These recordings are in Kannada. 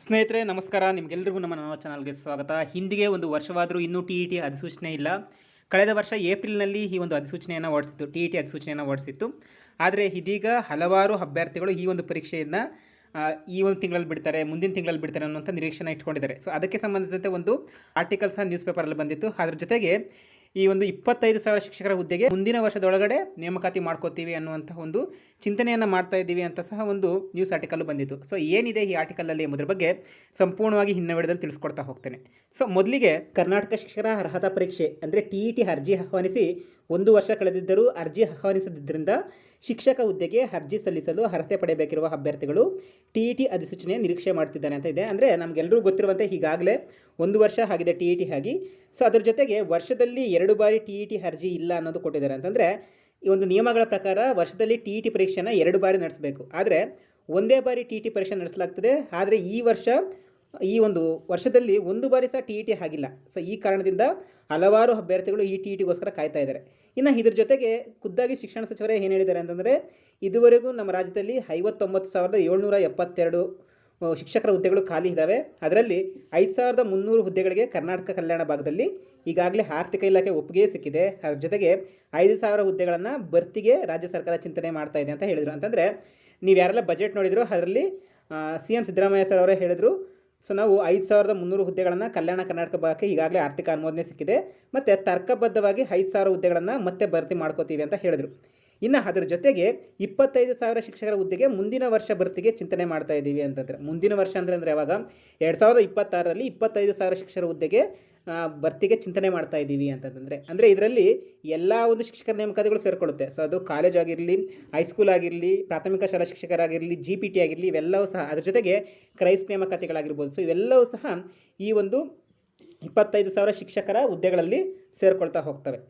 ಸ್ನೇಹಿತರೆ, ನಮಸ್ಕಾರ. ನಿಮಗೆಲ್ಲರಿಗೂ ನಮ್ಮ ನಮ್ಮ ಚಾನಲ್ಗೆ ಸ್ವಾಗತ. ಹಿಂದಿಗೆ ಒಂದು ವರ್ಷವಾದರೂ ಇನ್ನೂ ಟಿ ಇ ಟಿ ಅಧಿಸೂಚನೆ ಇಲ್ಲ. ಕಳೆದ ವರ್ಷ ಏಪ್ರಿಲ್ನಲ್ಲಿ ಈ ಒಂದು ಅಧಿಸೂಚನೆಯನ್ನು ಹೊರಡಿಸಿತ್ತು. ಟಿ ಇ ಟಿ ಅಧಿಸೂಚನೆಯನ್ನು ಹೊರಡಿಸಿತ್ತು. ಆದರೆ ಇದೀಗ ಹಲವಾರು ಅಭ್ಯರ್ಥಿಗಳು ಈ ಒಂದು ಪರೀಕ್ಷೆಯನ್ನು ಈ ಒಂದು ತಿಂಗಳಲ್ಲಿ ಬಿಡ್ತಾರೆ, ಮುಂದಿನ ತಿಂಗಳಲ್ಲಿ ಬಿಡ್ತಾರೆ ಅನ್ನುವಂಥ ನಿರೀಕ್ಷೆನ ಇಟ್ಕೊಂಡಿದ್ದಾರೆ. ಸೊ ಅದಕ್ಕೆ ಸಂಬಂಧಿಸಿದಂತೆ ಒಂದು ಆರ್ಟಿಕಲ್ಸ್ ನ್ಯೂಸ್ ಪೇಪರಲ್ಲಿ ಬಂದಿತ್ತು. ಅದ್ರ ಜೊತೆಗೆ ಈ ಒಂದು ಇಪ್ಪತ್ತೈದು ಸಾವಿರ ಶಿಕ್ಷಕರ ಹುದ್ದೆಗೆ ಮುಂದಿನ ವರ್ಷದೊಳಗಡೆ ನೇಮಕಾತಿ ಮಾಡ್ಕೋತೀವಿ ಅನ್ನುವಂಥ ಒಂದು ಚಿಂತನೆಯನ್ನು ಮಾಡ್ತಾ ಇದ್ದೀವಿ ಅಂತ ಸಹ ಒಂದು ನ್ಯೂಸ್ ಆರ್ಟಿಕಲ್ ಬಂದಿತ್ತು ಸೊ ಏನಿದೆ ಈ ಆರ್ಟಿಕಲಲ್ಲಿ ಎಂಬುದರ ಬಗ್ಗೆ ಸಂಪೂರ್ಣವಾಗಿ ಹಿನ್ನ ವಿಡಿಯೋದಲ್ಲಿ ತಿಳಿಸ್ಕೊಡ್ತಾ ಹೋಗ್ತೇನೆ. ಸೊ ಮೊದಲಿಗೆ ಕರ್ನಾಟಕ ಶಿಕ್ಷಕರ ಅರ್ಹತಾ ಪರೀಕ್ಷೆ ಅಂದರೆ ಟಿ ಇ ಟಿ ಅರ್ಜಿ ಆಹ್ವಾನಿಸಿ ಒಂದು ವರ್ಷ ಕಳೆದಿದ್ದರೂ ಅರ್ಜಿ ಆಹ್ವಾನಿಸದಿದ್ದರಿಂದ ಶಿಕ್ಷಕ ಹುದ್ದೆಗೆ ಅರ್ಜಿ ಸಲ್ಲಿಸಲು ಅರ್ಹತೆ ಪಡೆಯಬೇಕಿರುವ ಅಭ್ಯರ್ಥಿಗಳು ಟಿ ಇ ಟಿ ಅಧಿಸೂಚನೆ ನಿರೀಕ್ಷೆ ಮಾಡ್ತಿದ್ದಾನೆ ಅಂತ ಇದೆ. ಅಂದರೆ ನಮಗೆಲ್ಲರೂ ಗೊತ್ತಿರುವಂತೆ ಈಗಾಗಲೇ ಒಂದು ವರ್ಷ ಆಗಿದೆ ಟಿ ಇ ಟಿ ಆಗಿ. ಸೊ ಅದ್ರ ಜೊತೆಗೆ ವರ್ಷದಲ್ಲಿ ಎರಡು ಬಾರಿ ಟಿ ಇ ಟಿ ಅರ್ಜಿ ಇಲ್ಲ ಅನ್ನೋದು ಕೊಟ್ಟಿದ್ದಾರೆ. ಅಂತಂದರೆ ಈ ಒಂದು ನಿಯಮಗಳ ಪ್ರಕಾರ ವರ್ಷದಲ್ಲಿ ಟಿ ಇ ಟಿ ಪರೀಕ್ಷೆನ ಎರಡು ಬಾರಿ ನಡೆಸಬೇಕು. ಆದರೆ ಒಂದೇ ಬಾರಿ ಟಿ ಇ ಟಿ ಪರೀಕ್ಷೆ ನಡೆಸಲಾಗ್ತದೆ. ಆದರೆ ಈ ವರ್ಷ, ಈ ಒಂದು ವರ್ಷದಲ್ಲಿ ಒಂದು ಬಾರಿ ಸಹ ಟಿ ಇ ಟಿ ಆಗಿಲ್ಲ. ಸೊ ಈ ಕಾರಣದಿಂದ ಹಲವಾರು ಅಭ್ಯರ್ಥಿಗಳು ಈ ಟಿ ಇ ಟಿಗೋಸ್ಕರ ಕಾಯ್ತಾ ಇದ್ದಾರೆ. ಇನ್ನು ಇದ್ರ ಜೊತೆಗೆ ಖುದ್ದಾಗಿ ಶಿಕ್ಷಣ ಸಚಿವರೇ ಏನು ಹೇಳಿದ್ದಾರೆ ಅಂತಂದರೆ, ಇದುವರೆಗೂ ನಮ್ಮ ರಾಜ್ಯದಲ್ಲಿ ಐವತ್ತೊಂಬತ್ತು ಸಾವಿರದ ಏಳ್ನೂರ ಎಪ್ಪತ್ತೆರಡು ಶಿಕ್ಷಕರ ಹುದ್ದೆಗಳು ಖಾಲಿ ಇದ್ದಾವೆ ಅದರಲ್ಲಿ ಐದು ಸಾವಿರದ ಮುನ್ನೂರು ಹುದ್ದೆಗಳಿಗೆ ಕರ್ನಾಟಕ ಕಲ್ಯಾಣ ಭಾಗದಲ್ಲಿ ಈಗಾಗಲೇ ಆರ್ಥಿಕ ಇಲಾಖೆ ಒಪ್ಪಿಗೆ ಸಿಕ್ಕಿದೆ. ಅದ್ರ ಜೊತೆಗೆ ಐದು ಸಾವಿರ ಹುದ್ದೆಗಳನ್ನು ಭರ್ತಿಗೆ ರಾಜ್ಯ ಸರ್ಕಾರ ಚಿಂತನೆ ಮಾಡ್ತಾ ಇದೆ ಅಂತ ಹೇಳಿದರು. ಅಂತಂದರೆ ನೀವು ಯಾರೆಲ್ಲ ಬಜೆಟ್ ನೋಡಿದ್ರು ಅದರಲ್ಲಿ ಸಿ ಎಂ ಸಿದ್ದರಾಮಯ್ಯ ಸರ್ ಅವರೇ ಹೇಳಿದರು. ಸೊ ನಾವು ಐದು ಸಾವಿರದ ಮುನ್ನೂರು ಹುದ್ದೆಗಳನ್ನು ಕಲ್ಯಾಣ ಕರ್ನಾಟಕ ಭಾಗಕ್ಕೆ ಈಗಾಗಲೇ ಆರ್ಥಿಕ ಅನುಮೋದನೆ ಸಿಕ್ಕಿದೆ. ಮತ್ತು ತರ್ಕಬದ್ಧವಾಗಿ ಐದು ಸಾವಿರ ಹುದ್ದೆಗಳನ್ನು ಮತ್ತೆ ಭರ್ತಿ ಮಾಡ್ಕೋತೀವಿ ಅಂತ ಹೇಳಿದರು. ಇನ್ನು ಅದರ ಜೊತೆಗೆ ಇಪ್ಪತ್ತೈದು ಸಾವಿರ ಶಿಕ್ಷಕರ ಹುದ್ದೆಗೆ ಮುಂದಿನ ವರ್ಷ ಭರ್ತಿಗೆ ಚಿಂತನೆ ಮಾಡ್ತಾ ಇದ್ದೀವಿ ಅಂತಂದರೆ. ಮುಂದಿನ ವರ್ಷ ಅಂದರೆ ಅಂದರೆ ಯಾವಾಗ? ಎರಡು ಸಾವಿರದ ಇಪ್ಪತ್ತಾರರಲ್ಲಿ ಇಪ್ಪತ್ತೈದು ಸಾವಿರ ಶಿಕ್ಷಕರ ಹುದ್ದೆಗೆ ಭರ್ತಿಗೆ ಚಿಂತನೆ ಮಾಡ್ತಾ ಇದ್ದೀವಿ ಅಂತಂದರೆ. ಅಂದರೆ ಇದರಲ್ಲಿ ಎಲ್ಲ ಒಂದು ಶಿಕ್ಷಕರ ನೇಮಕಾತಿಗಳು ಸೇರಿಕೊಳ್ಳುತ್ತೆ. ಸೊ ಅದು ಕಾಲೇಜ್ ಆಗಿರಲಿ ಹೈಸ್ಕೂಲ್ ಆಗಿರಲಿ, ಪ್ರಾಥಮಿಕ ಶಾಲಾ ಶಿಕ್ಷಕರಾಗಿರಲಿ ಜಿ ಪಿ ಟಿ ಆಗಿರಲಿ, ಇವೆಲ್ಲವೂ ಸಹ ಅದ್ರ ಜೊತೆಗೆ ಕ್ರೈಸ್ ನೇಮಕಾತಿಗಳಾಗಿರ್ಬೋದು. ಸೊ ಇವೆಲ್ಲವೂ ಸಹ ಈ ಒಂದು ಇಪ್ಪತ್ತೈದು ಸಾವಿರ ಶಿಕ್ಷಕರ ಹುದ್ದೆಗಳಲ್ಲಿ ಸೇರಿಕೊಳ್ತಾ ಹೋಗ್ತವೆ.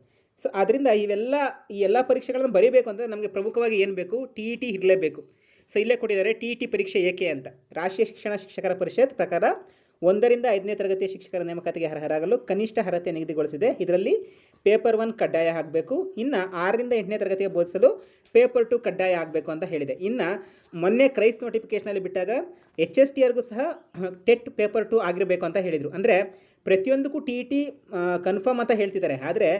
ಸೊ ಆದ್ದರಿಂದ ಇವೆಲ್ಲ, ಈ ಎಲ್ಲ ಪರೀಕ್ಷೆಗಳನ್ನು ಬರೀಬೇಕು ಅಂದರೆ ನಮಗೆ ಪ್ರಮುಖವಾಗಿ ಏನು ಬೇಕು? ಟಿ ಇ ಟಿ ಇರಲೇಬೇಕು. ಸೊ ಇಲ್ಲೇ ಕೊಟ್ಟಿದ್ದಾರೆ ಟಿ ಇ ಟಿ ಪರೀಕ್ಷೆ ಏಕೆ ಅಂತ. ರಾಷ್ಟ್ರೀಯ ಶಿಕ್ಷಣ ಶಿಕ್ಷಕರ ಪರಿಷತ್ ಪ್ರಕಾರ ಒಂದರಿಂದ ಐದನೇ ತರಗತಿಯ ಶಿಕ್ಷಕರ ನೇಮಕಾತಿಗೆ ಅರ್ಹರಾಗಲು ಕನಿಷ್ಠ ಅರ್ಹತೆ ನಿಗದಿಗೊಳಿಸಿದೆ. ಇದರಲ್ಲಿ ಪೇಪರ್ ಒನ್ ಕಡ್ಡಾಯ ಆಗಬೇಕು. ಇನ್ನು ಆರರಿಂದ ಎಂಟನೇ ತರಗತಿಗೆ ಬೋಧಿಸಲು ಪೇಪರ್ ಟು ಕಡ್ಡಾಯ ಆಗಬೇಕು ಅಂತ ಹೇಳಿದೆ. ಇನ್ನು ಮೊನ್ನೆ ಕ್ರೈಸ್ ನೋಟಿಫಿಕೇಷನಲ್ಲಿ ಬಿಟ್ಟಾಗ ಎಚ್ ಎಸ್ ಟಿ ಆರ್ಗೂ ಸಹ ಟೆಟ್ ಪೇಪರ್ ಟು ಆಗಿರಬೇಕು ಅಂತ ಹೇಳಿದರು. ಅಂದರೆ ಪ್ರತಿಯೊಂದಕ್ಕೂ ಟಿ ಇ ಟಿ ಕನ್ಫರ್ಮ್ ಅಂತ ಹೇಳ್ತಿದ್ದಾರೆ. ಆದರೆ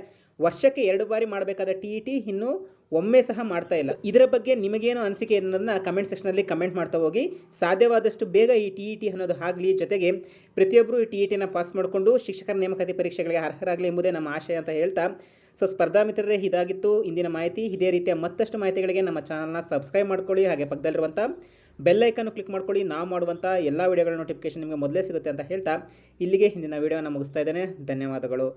ವರ್ಷಕ್ಕೆ ಎರಡು ಬಾರಿ ಮಾಡಬೇಕಾದ ಟಿ ಇ ಟಿ ಇನ್ನೂ ಒಮ್ಮೆ ಸಹ ಮಾಡ್ತಾ ಇಲ್ಲ. ಇದರ ಬಗ್ಗೆ ನಿಮಗೇನು ಅನಿಸಿಕೆ ಅನ್ನೋದನ್ನ ಕಮೆಂಟ್ ಸೆಕ್ಷನಲ್ಲಿ ಕಮೆಂಟ್ ಮಾಡ್ತಾ ಹೋಗಿ. ಸಾಧ್ಯವಾದಷ್ಟು ಬೇಗ ಈ ಟಿ ಇ ಟಿ ಅನ್ನೋದು ಆಗಲಿ, ಜೊತೆಗೆ ಪ್ರತಿಯೊಬ್ಬರು ಈ ಟಿ ಇ ಟಿನ ಪಾಸ್ ಮಾಡಿಕೊಂಡು ಶಿಕ್ಷಕರ ನೇಮಕಾತಿ ಪರೀಕ್ಷೆಗಳಿಗೆ ಅರ್ಹರಾಗಲಿ ಎಂಬುದೇ ನಮ್ಮ ಆಶಯ ಅಂತ ಹೇಳ್ತಾ. ಸೊ ಸ್ಪರ್ಧಾ ಮಿತ್ರರೇ, ಇದಾಗಿತ್ತು. ಇಂದಿನ ಮಾಹಿತಿ ಇದೇ ರೀತಿಯ ಮತ್ತಷ್ಟು ಮಾಹಿತಿಗಳಿಗೆ ನಮ್ಮ ಚಾನಲ್ನ ಸಬ್ಸ್ಕ್ರೈಬ್ ಮಾಡ್ಕೊಳ್ಳಿ. ಹಾಗೆ ಪಕ್ಕದಲ್ಲಿರುವಂಥ ಬೆಲ್ ಐಕನ್ನು ಕ್ಲಿಕ್ ಮಾಡ್ಕೊಳ್ಳಿ. ನಾವು ಮಾಡುವಂಥ ಎಲ್ಲ ವಿಡಿಯೋಗಳ ನೋಟಿಫಿಕೇಶನ್ ನಿಮಗೆ ಮೊದಲೇ ಸಿಗುತ್ತೆ ಅಂತ ಹೇಳ್ತಾ. ಇಲ್ಲಿಗೆ ಹಿಂದಿನ ವೀಡಿಯೋನ ಮುಗಿಸ್ತಾ ಇದ್ದೇನೆ. ಧನ್ಯವಾದಗಳು.